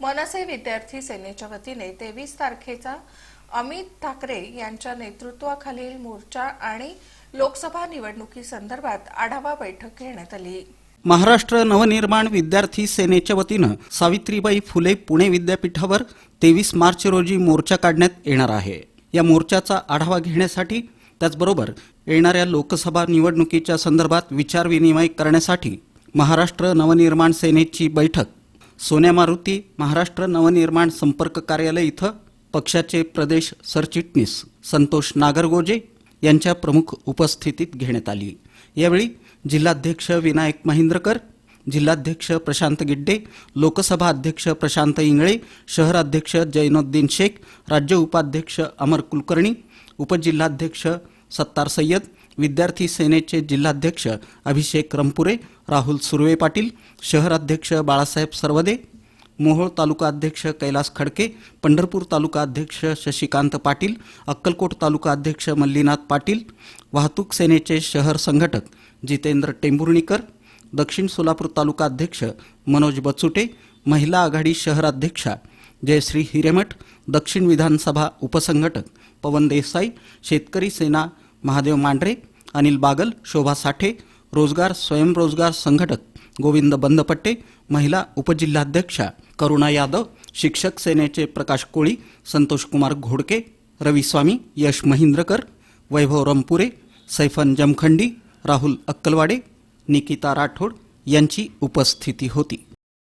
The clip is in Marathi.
मनसे विद्यार्थी सेनेच्या वतीने तेवीस तारखेचा अमित ठाकरे यांच्या नेतृत्वाखालील मोर्चा आणि लोकसभा निवडणुकीसंदर्भात आढावा बैठक घेण्यात आली. महाराष्ट्र नवनिर्माण विद्यार्थी सेनेच्या वतीनं सावित्रीबाई फुले पुणे विद्यापीठावर तेवीस मार्च रोजी मोर्चा काढण्यात येणार आहे. या मोर्चाचा आढावा घेण्यासाठी त्याचबरोबर येणाऱ्या लोकसभा निवडणुकीच्या संदर्भात विचारविनिमय करण्यासाठी महाराष्ट्र नवनिर्माण सेनेची बैठक सोन्या मारुती महाराष्ट्र नवनिर्माण संपर्क कार्यालय इथं पक्षाचे प्रदेश सरचिटणीस संतोष नागरगोजे यांच्या प्रमुख उपस्थितीत घेण्यात आली. यावेळी जिल्हाध्यक्ष विनायक महिंद्रकर जिल्हाध्यक्ष प्रशांत गिड्डे लोकसभा अध्यक्ष प्रशांत इंगळे शहराध्यक्ष जैनुद्दीन शेख राज्य उपाध्यक्ष अमर कुलकर्णी उपजिल्हाध्यक्ष सत्तार सय्यद विद्यार्थी सेनेचे जिल्हाध्यक्ष अभिषेक रंपुरे राहुल सुर्वे पाटील शहराध्यक्ष बाळासाहेब सर्वदे मोहोळ तालुका अध्यक्ष कैलास खडके पंढरपूर तालुका अध्यक्ष शशिकांत पाटील अक्कलकोट तालुका अध्यक्ष मल्लीनाथ पाटील वाहतूक सेनेचे शहर संघटक जितेंद्र टेंभुर्णीकर दक्षिण सोलापूर तालुका अध्यक्ष मनोज बचुटे महिला आघाडी शहराध्यक्षा जयश्री हिरेमठ दक्षिण विधानसभा उपसंघटक पवन देसाई शेतकरी सेना महादेव मांढरे अनिल बागल शोभा साठे रोजगार स्वयंरोजगार संघटक गोविंद बंदपट्टे महिला उपजिल्हाध्यक्षा करुणा यादव शिक्षक सेनेचे प्रकाश कोळी संतोष कुमार घोडके रवी स्वामी यश महिंद्रकर वैभव रमपुरे सैफन जमखंडी राहुल अक्कलवाडे निकिता राठोड यांची उपस्थिती होती.